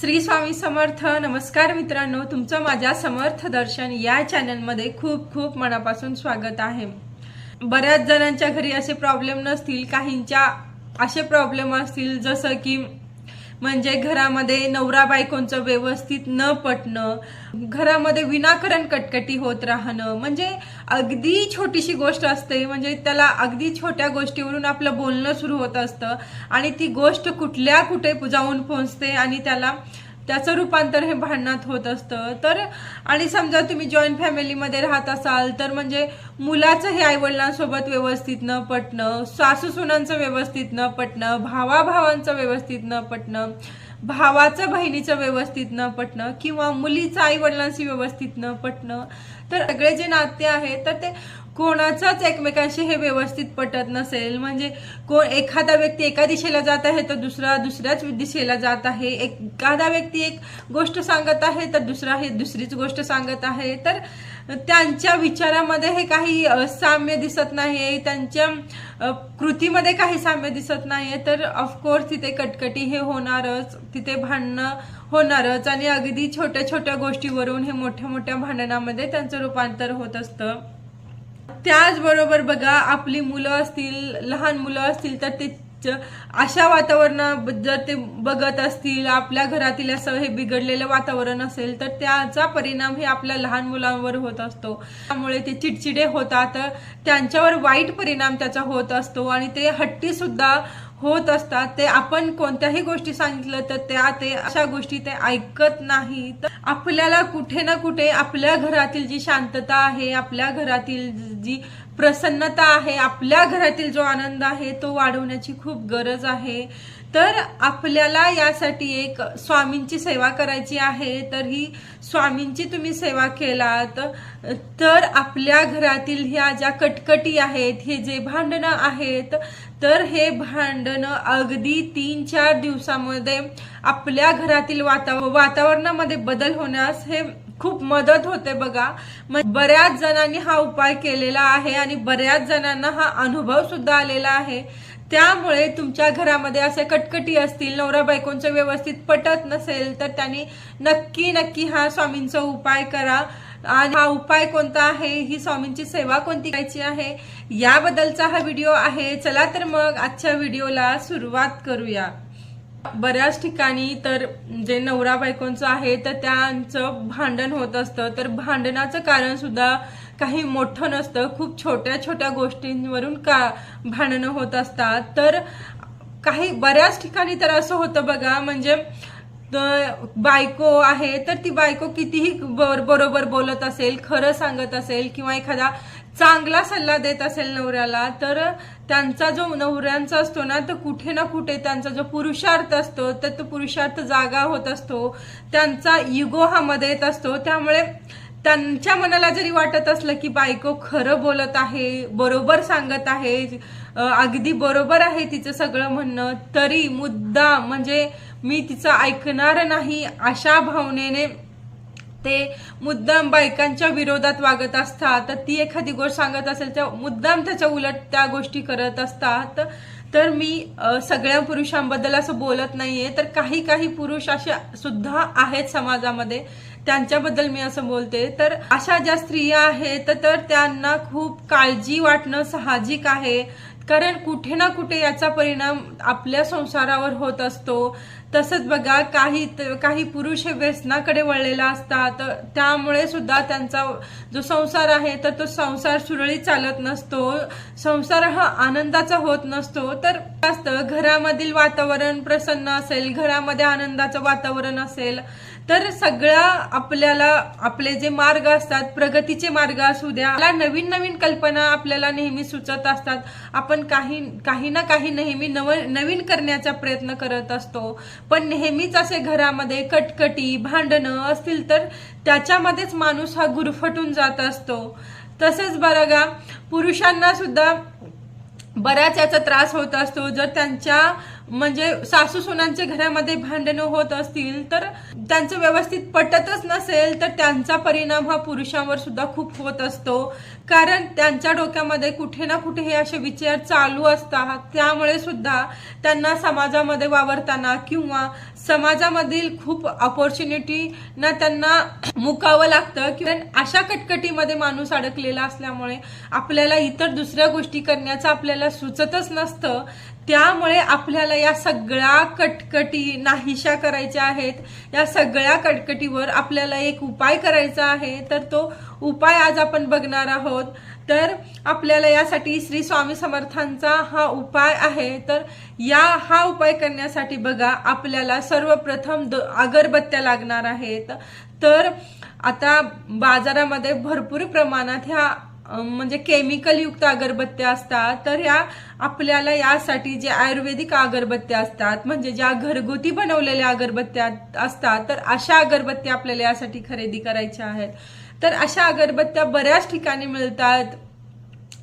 श्री स्वामी समर्थ नमस्कार मित्रांनो. तुमचं माझ्या समर्थ दर्शन या चॅनलमध्ये खूप खूप मनापासून स्वागत आहे. बऱ्याच जणांच्या घरी असे प्रॉब्लेम नसतील काहींच्या असे प्रॉब्लेम असतील जसं की म्हणजे घरामध्ये नवरा बायकोंचं व्यवस्थित न पटणं घरामध्ये विनाकारण कटकटी होत राहणं म्हणजे अगदी छोटीशी गोष्ट असते म्हणजे त्याला अगदी छोट्या गोष्टीवरून आपलं बोलणं सुरू होत असतं आणि ती गोष्ट कुठल्या कुठे जाऊन पोहोचते आणि त्याला त्याचं रूपांतर हे भांडणात होत असतं. तर आणि समजा तुम्ही जॉईंट फॅमिलीमध्ये राहत असाल तर म्हणजे मुलाचं हे आईवडिलांसोबत व्यवस्थित न पटणं सासू सुनांचं व्यवस्थित न पटणं भावाभावांचं व्यवस्थित न पटणं भावाचं बहिणीचं व्यवस्थित न पटणं किंवा मुलीचं आई वडिलांशी व्यवस्थित न पटणं तर सगळे जे नाते आहेत तर ते कोणाचाच एकमेकांशी हे व्यवस्थित पटत नसेल. म्हणजे कोण एखादा व्यक्ती एका दिशेला जात आहे तर दुसरा दुसऱ्याच दिशेला जात आहे. एखादा व्यक्ती एक गोष्ट सांगत आहे तर दुसरा हे दुसरीच गोष्ट सांगत आहे. तर त्यांच्या विचारामध्ये हे काही साम्य दिसत नाही त्यांच्या कृतीमध्ये काही साम्य दिसत नाही तर ऑफकोर्स तिथे कटकटी हे होणारच तिथे भांडणं होणारच. आणि अगदी छोट्या छोट्या गोष्टीवरून हे मोठ्या मोठ्या भांडणामध्ये त्यांचं रूपांतर होत असतं. त्याचबरोबर बघा आपली मुलं असतील लहान मुलं असतील तर ते अशा वातावरणात जर ते बघत असतील आपल्या घरातील असं हे बिघडलेलं वातावरण असेल तर त्याचा परिणाम हे आपल्या लहान मुलांवर होत असतो. त्यामुळे ते चिडचिडे होतात त्यांच्यावर वाईट परिणाम त्याचा होत असतो आणि ते हट्टी सुद्धा होत असतात ते आपण कोणत्याही गोष्टी सांगितलं तर त्या ते अशा गोष्टी ते ऐकत नाही. तर आपल्याला कुठे ना कुठे आपल्या घरातील जी शांतता आहे आपल्या घरातील जी प्रसन्नता आहे आपल्या घरातील जो आनंद आहे तो वाढवण्याची खूप गरज आहे. तर आपल्याला यासाठी एक स्वामींची सेवा करायची आहे. तर ही स्वामींची तुम्ही सेवा केलात. तर आपल्या घरातील ह्या ज्या कटकटी आहेत हे जे भांडणं आहेत तर हे भांडणं अगदी तीन चार दिवसामध्ये आपल्या घरातील वाताव वातावरणामध्ये बदल होण्यास हे खूप मदत होते बघा. बऱ्याच जणांनी हा उपाय केलेला आहे आणि बऱ्याच जणांना हा अनुभव सुद्धा आलेला आहे. त्यामुळे तुमच्या घरामध्ये असे कटकटी असतील नवरा बायकोंचं व्यवस्थित पटत नसेल तर त्यांनी नक्की नक्की हा स्वामींचा उपाय करा. आणि हा उपाय कोणता आहे? ही स्वामींची सेवा कोणती करायची आहे? याबद्दलचा हा व्हिडिओ आहे. चला तर मग आजच्या व्हिडिओला सुरुवात करूया. बऱ्याच ठिकाणी तर जे नवरा बायकोंचं आहे तर त्यांचं भांडण होत असतं. तर भांडणाचं कारण सुद्धा काही मोठं नसतं खूप छोट्या छोट्या गोष्टींवरून का भांडणं होत असतात. तर काही बऱ्याच ठिकाणी तर असं होतं बघा म्हणजे बायको आहे तर ती बायको कितीही बर- बरोबर बोलत असेल खरं सांगत असेल किंवा एखादा चांगला सल्ला देत असेल नवऱ्याला तर त्यांचा जो नवऱ्यांचा असतो ना तर कुठे ना कुठे त्यांचा जो पुरुषार्थ असतो तर तो पुरुषार्थ जागा होत असतो. त्यांचा इगो हा मध्ये येत असतो. त्यामुळे त्यांच्या मनाला जरी वाटत असलं की बायको खरं बोलत आहे बरोबर सांगत आहे अगदी बरोबर आहे तिचं सगळं म्हणणं तरी मुद्दा म्हणजे मी तिचं ऐकणार नाही अशा भावनेने ते मुद्दाम बायकांच्या विरोधात वागत असतात. तर ती एखादी गोष्ट सांगत असेल तर मुद्दाम त्याच्या उलट त्या गोष्टी करत असतात. तर मी सगळ्या पुरुषांबद्दल असं बोलत नाहीये. तर काही काही पुरुष असे सुद्धा आहेत समाजामध्ये त्यांच्याबद्दल मी असं बोलते. तर अशा ज्या स्त्रिया आहेत तर त्यांना खूप काळजी वाटणं साहजिक आहे. कारण कुठे ना कुठे याचा परिणाम आपल्या संसारावर होत असतो. तसंच बघा काही काही पुरुष हे व्यसनाकडे वळलेला असतात. त्यामुळे सुद्धा त्यांचा जो संसार आहे तर तो संसार सुरळीत चालत नसतो. संसार हा आनंदाचा होत नसतो. तर असतं घरामधील वातावरण प्रसन्न असेल घरामध्ये आनंदाचं वातावरण असेल तर सगळ्या आपल्याला आपले जे मार्ग असतात प्रगतीचे मार्ग असू द्या मला नवीन नवीन कल्पना आपल्याला नेहमी सुचत असतात. आपण काही काही ना काही नेहमी नव नवीन करण्याचा प्रयत्न करत असतो. पण नेहमीच असे घरामध्ये कटकटी भांडणं असतील तर त्याच्यामध्येच माणूस हा गुरफटून जात असतो. तसंच बरं पुरुषांना सुद्धा बऱ्याच याचा त्रास होत असतो. जर त्यांच्या म्हणजे सासू सुनांचे घरामध्ये भांडणं होत असतील तर त्यांचं व्यवस्थित पटतच नसेल तर त्यांचा परिणाम हा पुरुषांवर सुद्धा खूप होत असतो. कारण त्यांच्या डोक्यामध्ये कुठे ना कुठे हे असे विचार चालू असतात. त्यामुळे सुद्धा त्यांना समाजामध्ये वावरताना किंवा समाजामधील खूप ऑपॉर्च्युनिटी ना त्यांना मुकावं लागतं किंवा अशा कटकटीमध्ये माणूस अडकलेला असल्यामुळे आपल्याला इतर दुसऱ्या गोष्टी करण्याचं आपल्याला सुचतच नसतं. त्यामुळे आपल्याला या सगळ्या कटकटी नाहीशा करायच्या आहेत. या सगळ्या कटकटीवर आपल्याला एक उपाय करायचा आहे. तर तो उपाय आज आपण बघणार आहोत. तर आपल्याला यासाठी श्री स्वामी समर्थांचा हा उपाय आहे. तर या हा उपाय करण्यासाठी बघा आपल्याला सर्वप्रथम द अगरबत्त्या लागणार आहेत. तर आता बाजारामध्ये भरपूर प्रमाणात ह्या म्हणजे केमिकल युक्त अगरबत्त्या असतात. तर ह्या आपल्याला यासाठी जे आयुर्वेदिक अगरबत्त्या असतात म्हणजे ज्या घरगुती बनवलेल्या अगरबत्त्या असतात तर अशा अगरबत्त्या आपल्याला यासाठी खरेदी करायच्या आहेत. तर अशा अगरबत्त्या बऱ्याच ठिकाणी मिळतात.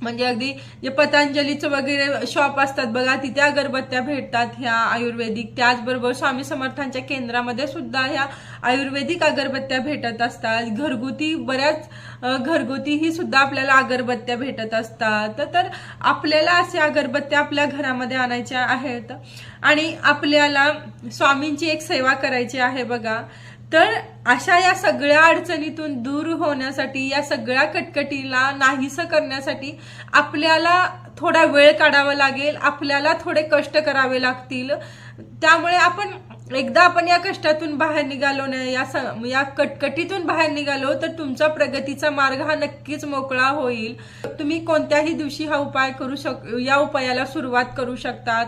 म्हणजे अगदी जे पतंजलीचं वगैरे शॉप असतात बघा तिथे अगरबत्त्या भेटतात ह्या आयुर्वेदिक. त्याचबरोबर स्वामी समर्थांच्या केंद्रामध्ये सुद्धा ह्या आयुर्वेदिक अगरबत्त्या भेटत असतात. घरगुती बऱ्याच घरगुतीही घरगुती ही सुद्धा आपल्याला अगरबत्त्या भेटत असतात. तर आपल्याला अशा अगरबत्त्या आपल्या घरामध्ये आणायच्या आहेत. आणि आपल्याला स्वामींची एक सेवा करायची आहे बघा. तर अशा या सगळ्या अडचणीतून दूर होण्यासाठी या सगळ्या कटकटीला नाहीसं करण्यासाठी आपल्याला थोडा वेळ काढावा लागेल आपल्याला थोडे कष्ट करावे लागतील. त्यामुळे आपण एकदा आपण या कष्टातून बाहेर निघालो ना या स- या कटकटीतून बाहेर निघालो तर तुमचा प्रगतीचा मार्ग हा नक्कीच मोकळा होईल. तुम्ही कोणत्याही दिवशी हा उपाय करू शक या उपायाला सुरुवात करू शकतात.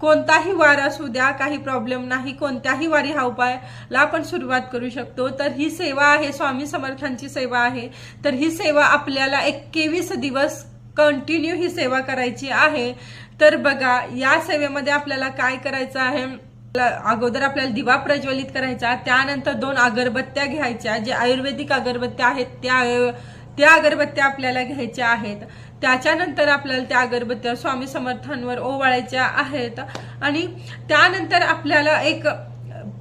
कोणताही वार असू द्या काही प्रॉब्लेम नाही कोणत्याही वारी हा उपायला आपण सुरुवात करू शकतो. तर ही सेवा आहे स्वामी समर्थांची सेवा आहे. तर ही सेवा आपल्याला एकवीस दिवस कंटिन्यू ही सेवा करायची आहे. तर बघा या सेवेमध्ये आपल्याला काय करायचं आहे? अगोदर आपल्याला दिवा प्रज्वलित करायचा त्यानंतर दोन अगरबत्त्या घ्यायच्या जे आयुर्वेदिक अगरबत्त्या आहेत त्या त्या अगरबत्त्या आपल्याला घ्यायच्या आहेत. त्याच्यानंतर आपल्याला त्या अगरबत्त्या स्वामी समर्थांवर ओवाळायच्या आहेत. आणि त्यानंतर आपल्याला एक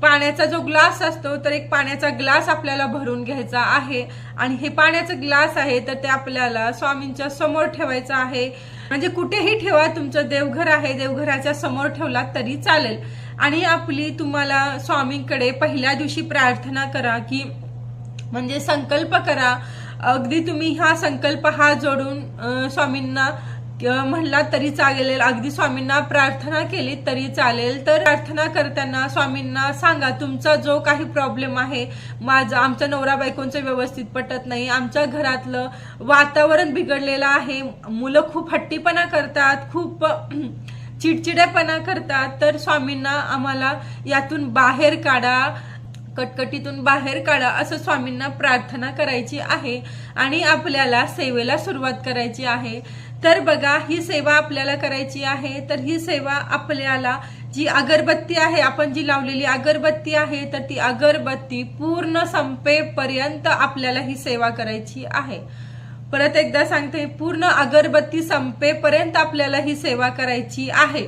पाण्याचा जो ग्लास असतो तर एक पाण्याचा ग्लास आपल्याला भरून घ्यायचा आहे. आणि हे पाण्याचं ग्लास आहे तर ते आपल्याला स्वामींच्या समोर ठेवायचं आहे. म्हणजे कुठेही ठेवा तुमचं देवघर आहे देवघराच्या समोर ठेवला तरी चालेल. आणि आपली तुम्हाला स्वामींकडे पहिल्या दिवशी प्रार्थना करा की म्हणजे संकल्प करा अगदी तुम्ही हा संकल्प हा जोडून स्वामींना म्हणला तरी चालेल. अगदी स्वामींना प्रार्थना केली तरी चालेल. तर प्रार्थना करताना स्वामींना सांगा तुमचा जो काही प्रॉब्लेम आहे माझा आमच्या नवरा बायकोंचं व्यवस्थित पटत नाही. आमच्या घरातलं वातावरण बिघडलेलं आहे. मुलं खूप हट्टीपणा करतात खूप चिडचिडेपणा करतात. तर स्वामींना आम्हाला यातून बाहेर काढा. कटकटीतून बाहेर काढा असं स्वामींना प्रार्थना करायची आहे आणि आपल्याला सेवेला सुरुवात करायची आहे. तर बघा ही सेवा आपल्याला करायची आहे. तर ही सेवा आपल्याला जी अगरबत्ती आहे आपण जी लावलेली अगरबत्ती आहे तर ती अगरबत्ती पूर्ण संपेपर्यंत आपल्याला ही सेवा करायची आहे. परत एकदा सांगते पूर्ण अगरबत्ती संपेपर्यंत आपल्याला ही सेवा करायची आहे.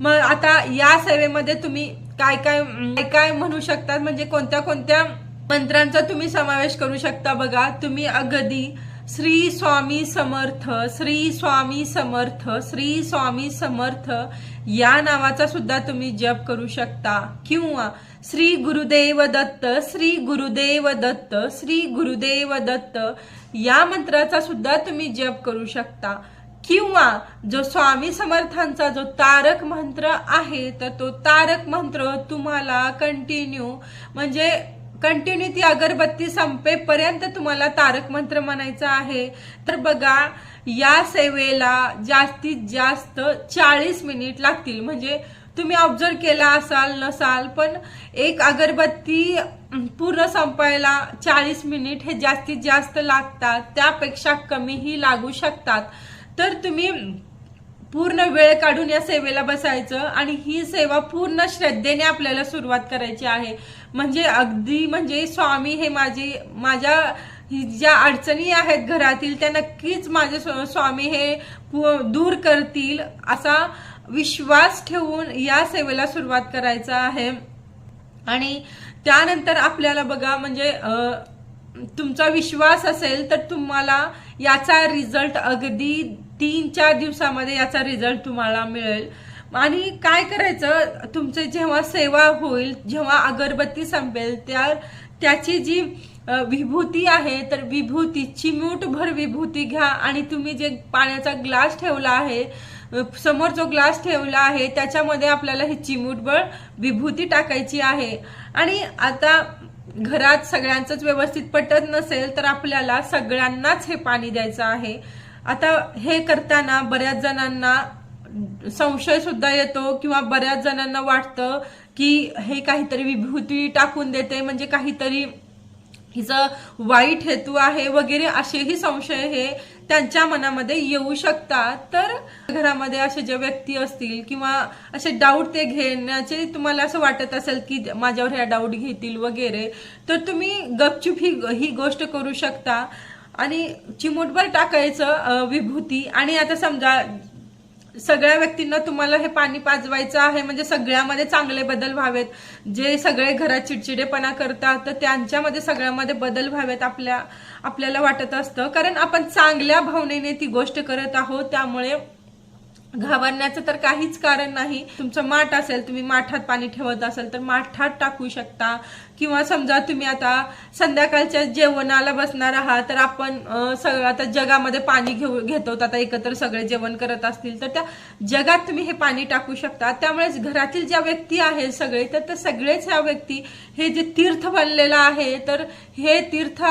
मग आता या सेवेमध्ये तुम्ही काय काय काय म्हणू शकतात? म्हणजे कोणत्या कोणत्या मंत्रांचा तुम्ही समावेश करू शकता बघा. तुम्ही अगदी श्री स्वामी समर्थ श्री स्वामी समर्थ श्री स्वामी समर्थ या नावाचा सुद्धा तुम्ही जप करू शकता. किंवा श्री गुरुदेव दत्त श्री गुरुदेव दत्त श्री गुरुदेव दत्त या मंत्राचा सुद्धा तुम्ही जप करू शकता. किंवा जो स्वामी समर्थांचा जो तारक मंत्र आहे तर तो तारक मंत्र तुम्हाला कंटिन्यू म्हणजे कंटिन्यू ती अगरबत्ती संपेपर्यंत तुम्हाला तारक मंत्र म्हणायचा आहे. तर बघा या सेवेला जास्तीत जास्त चाळीस मिनिट लागतील. म्हणजे तुम्ही ऑब्झर्व केला असाल नसाल पण एक अगरबत्ती पूर्ण संपायला चाळीस मिनिट हे जास्तीत जास्त लागतात. त्यापेक्षा कमीही लागू शकतात. तर तुम्ही पूर्ण वेळ काढून या सेवेला बसायचं आणि ही सेवा पूर्ण श्रद्धेने आपल्याला सुरुवात करायची आहे. म्हणजे अगदी म्हणजे स्वामी हे माझे माझ्या ही ज्या अडचणी आहेत घरातील त्या नक्कीच माझे स्व- स्वामी हे पु- दूर करतील असा विश्वास ठेवून या सेवेला सुरुवात करायचा आहे. आणि त्यानंतर आपल्याला बघा म्हणजे तुमचा विश्वास असेल तर तुम्हाला याचा रिझल्ट अगदी तीन चार दिवसामध्ये याचा रिझल्ट तुम्हाला मिळेल. आणि काय करायचं तुमचे जेव्हा सेवा होईल जेव्हा अगरबत्ती संपेल त्या त्याची जी विभूती आहे तर विभूती चिमूटभर विभूती घ्या. आणि तुम्ही जे पाण्याचा ग्लास ठेवला आहे समोर जो ग्लास ठेवला आहे त्याच्यामध्ये आपल्याला ही चिमूटभर विभूती टाकायची आहे. आणि आता घरात सगळ्यांचंच व्यवस्थित पटत नसेल तर आपल्याला सगळ्यांनाच हे पाणी द्यायचं आहे. आता हे करताना बऱ्याच जणांना संशय सुद्धा येतो किंवा बऱ्याच जणांना वाटतं की हे काहीतरी विभूती टाकून देते म्हणजे काहीतरी हिचं वाईट हेतू आहे वगैरे असेही संशय हे त्यांच्या मनामध्ये येऊ शकतात. तर घरामध्ये असे जे व्यक्ती असतील किंवा असे डाऊट ते घेण्याचे तुम्हाला असं वाटत असेल की माझ्यावर ह्या डाऊट घेतील वगैरे तर तुम्ही गपचूप ही ही गोष्ट करू शकता. आणि चिमूटभर टाकायचं विभूती. आणि आता समजा सगळ्या व्यक्तींना तुम्हाला हे पाणी पाजवायचं आहे म्हणजे सगळ्यामध्ये चांगले बदल व्हावेत. जे सगळे घरात चिडचिडेपणा करतात तर त्यांच्यामध्ये सगळ्यामध्ये बदल व्हावेत आपल्या आपल्याला वाटत असतं. कारण आपण चांगल्या भावनेने ती गोष्ट करत आहोत त्यामुळे घाबरण्याचं तर काहीच कारण नाही. तुमचं माठ असेल तुम्ही माठात पाणी ठेवत असेल तर माठात टाकू शकता. किंवा समजा तुम्ही आता संध्याकाळच्या जेवणाला बसणार आहात तर आपण सगळं आता जगामध्ये पाणी घेऊ घेतो. आता एकत्र सगळे जेवण करत असतील तर त्या जगात तुम्ही हे पाणी टाकू शकता. त्यामुळेच घरातील ज्या व्यक्ती आहेत सगळे तर ते सगळेच ह्या व्यक्ती हे जे तीर्थ बनलेलं आहे तर हे तीर्थ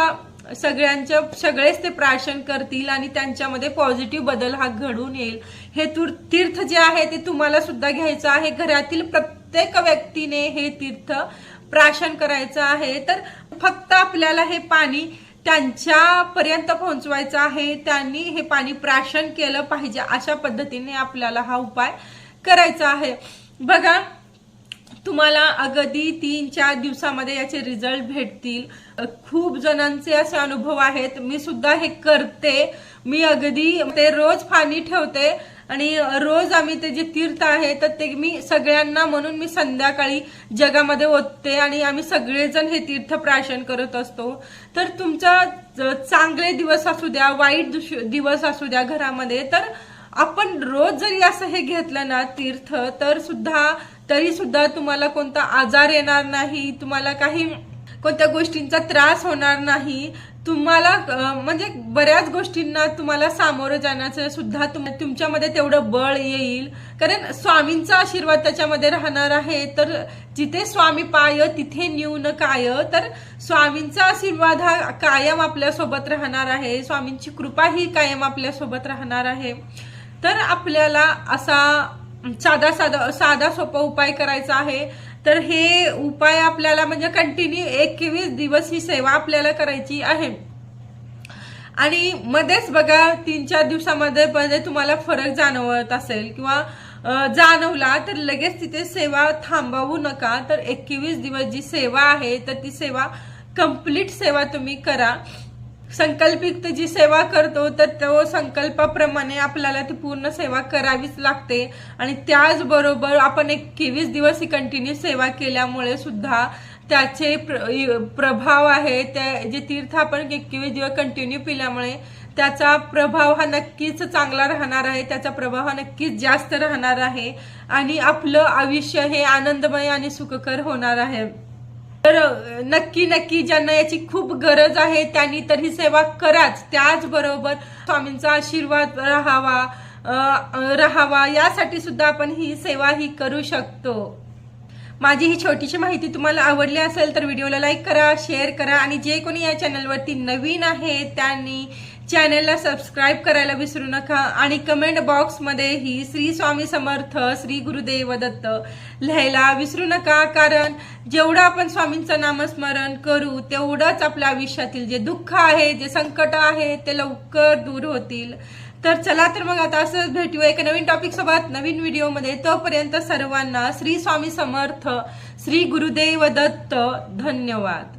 सगळ्यांच्या सगळेच ते प्राशन करतील आणि त्यांच्यामध्ये पॉझिटिव्ह बदल हा घडून येईल. हे तुर तीर्थ जे आहे ते तुम्हाला सुद्धा घ्यायचं आहे. घरातील प्रत्येक व्यक्तीने हे तीर्थ प्राशन करायचं आहे. तर फक्त आपल्याला हे पाणी त्यांच्यापर्यंत पोहोचवायचं आहे. त्यांनी हे पाणी प्राशन केलं पाहिजे अशा पद्धतीने आपल्याला हा उपाय करायचा आहे. बघा तुम्हाला अगदी तीन चार दिवसामध्ये याचे रिझल्ट भेटतील. खूप जणांचे असे अनुभव आहेत. मी सुद्धा हे करते. मी अगदी ते रोज पाणी ठेवते. आणि रोज आम्ही ते जे तीर्थ आहे तर ते मी सगळ्यांना म्हणून मी संध्याकाळी जगामध्ये ओतते आणि आम्ही सगळेजण हे तीर्थ प्राशन करत असतो. तर तुमचा चांगले दिवस असू द्या वाईट दुश- दिवस असू द्या घरामध्ये तर आपण रोज जरी असं हे घेतलं ना तीर्थ तर सुद्धा तरी सुद्धा तुम्हाला कोणता आजार येणार नाही तुम्हाला काही कोणत्या गोष्टींचा त्रास होणार नाही. तुम्हाला म्हणजे बऱ्याच गोष्टींना तुम्हाला सामोरं जाण्याचं सुद्धा तुम- तुमच्यामध्ये तेवढं बळ येईल. कारण स्वामींचा आशीर्वाद त्याच्यामध्ये राहणार आहे. तर जिथे स्वामी पाय तिथे न्यून काय. तर स्वामींचा आशीर्वाद हा कायम आपल्यासोबत राहणार आहे. स्वामींची कृपा ही कायम आपल्यासोबत राहणार आहे. तर आपल्याला असा साधा साधा साधा सोपा उपाय करायचा आहे. तर हे उपाय आपल्याला म्हणजे कंटिन्यू एकवीस दिवस ही सेवा आपल्याला करायची आहे. आणि मध्येच बघा तीन चार दिवसामध्ये मध्ये तुम्हाला फरक जाणवत असेल किंवा जाणवला तर लगेच तिथे सेवा थांबवू नका. तर एकवीस दिवस जी सेवा आहे तर ती सेवा कंप्लीट सेवा तुम्ही करा. संकल्पित जी सेवा करतो तर तो संकल्पाप्रमाणे आपल्याला ती पूर्ण सेवा करावीच लागते. आणि त्याचबरोबर आपण एकवीस दिवस ही कंटिन्यू सेवा केल्यामुळे सुद्धा त्याचे प्र- प्रभाव आहे. त्या जे तीर्थ आपण एकवीस दिवस कंटिन्यू पिल्यामुळे त्याचा प्रभाव हा नक्कीच चांगला राहणार आहे. त्याचा प्रभाव हा नक्कीच जास्त राहणार आहे. आणि आपलं आयुष्य हे आनंदमय आणि सुखकर होणार आहे. तर नक्की नक्की ज्यांना याची खूप गरज आहे त्यांनी तर ही सेवा कराच. त्याचबरोबर स्वामींचा आशीर्वाद राहावा राहावा यासाठी सुद्धा आपण ही सेवा ही करू शकतो. माझी ही छोटीशी माहिती तुम्हाला आवडली असेल तर व्हिडिओला लाईक करा शेअर करा आणि जे कोणी या चॅनलवरती नवीन आहे त्यांनी चॅनलला सबस्क्राईब करायला विसरू नका आणि कमेंट बॉक्समध्येही श्री स्वामी समर्थ श्री गुरुदेव दत्त लिहायला विसरू नका. कारण जेवढं आपण स्वामींचं नामस्मरण करू तेवढंच आपल्या आयुष्यातील जे दुःख आहे जे संकट आहे ते लवकर दूर होतील. तर चला तर मग आता असंच भेटूया एका नवीन टॉपिक सोबत. नवीन व्हिडिओमध्ये तोपर्यंत सर्वांना श्री स्वामी समर्थ श्री गुरुदेव दत्त धन्यवाद.